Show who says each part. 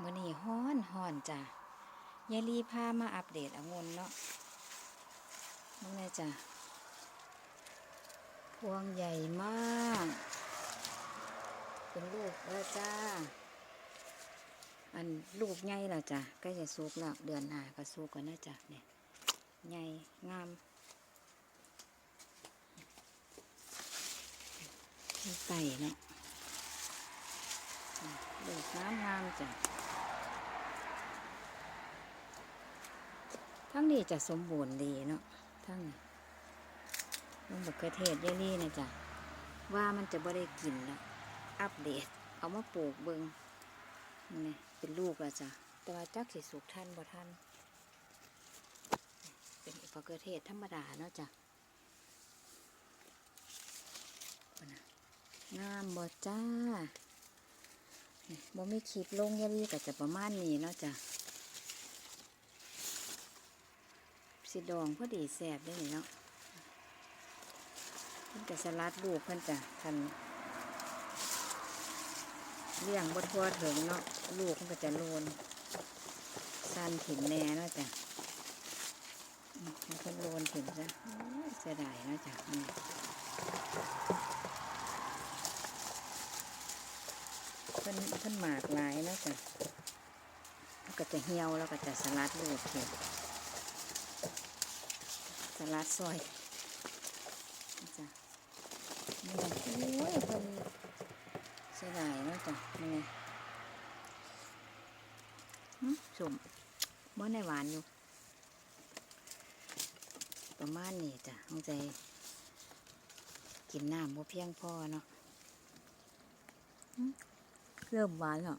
Speaker 1: มื้อนี้ฮ้อนฮ้อนจ้ะยายลีพามาอัปเดตองุ่นเนาะมึงเลยจ้ะพวงใหญ่มาก เป็นลูกแล้วจ้า อันลูกใหญ่แล้วจ้ะใกล้จะสุกแล้วเดือนหน้าก็สุกกันนะจ้ะเนี่ยใหญ่งามไก่เนาะอืมลูกงามงามจ้ะ ทั้งนี้จะสมบูรณ์ดีเนาะทั้งนี้มันบักเขือเทศเยลี่นะจ้ะว่ามันจะบ่ได้กินแล้วอัปเดต เอามาปลูกเบิงนี่เป็นลูกแล้วจ้ะแต่ว่าจักสิสุกทันบ่ทันเป็นมะเขือเทศธรรมดาเนาะจ้ะงามบ่จ้านี่บ่มีคลิปลงอยลี่ก็จะประมาณนี้เนาะจ้ะ สิดองพอดีแซ่บได้นี่เนาะเพิ่นก็สลัดลูกเพิ่นจะคันเลี้ยงบทั่วถึงเนาะลูกมันก็จะโลนสั้นถิ่นแน่เนาะจ้ะเพิ่นโลนถิ่นซะเสียดายเนาะจ้ะนี่เพิ่นเพิ่นหมากหลายเนาะจ้ะก็จะเหี่ยวแล้วก็จะสลัดลูกเห็ด ลัดซอยจ้ะนี่โอ้ยเพิ่นเสียดายเนาะจ้ะนี่ไงหึสมบ่ในหวานอยู่ ประมาณนี้จ้ะต้องใจ กินน้ำบ่เพียงพอเนาะเริ่มหวานแล้ว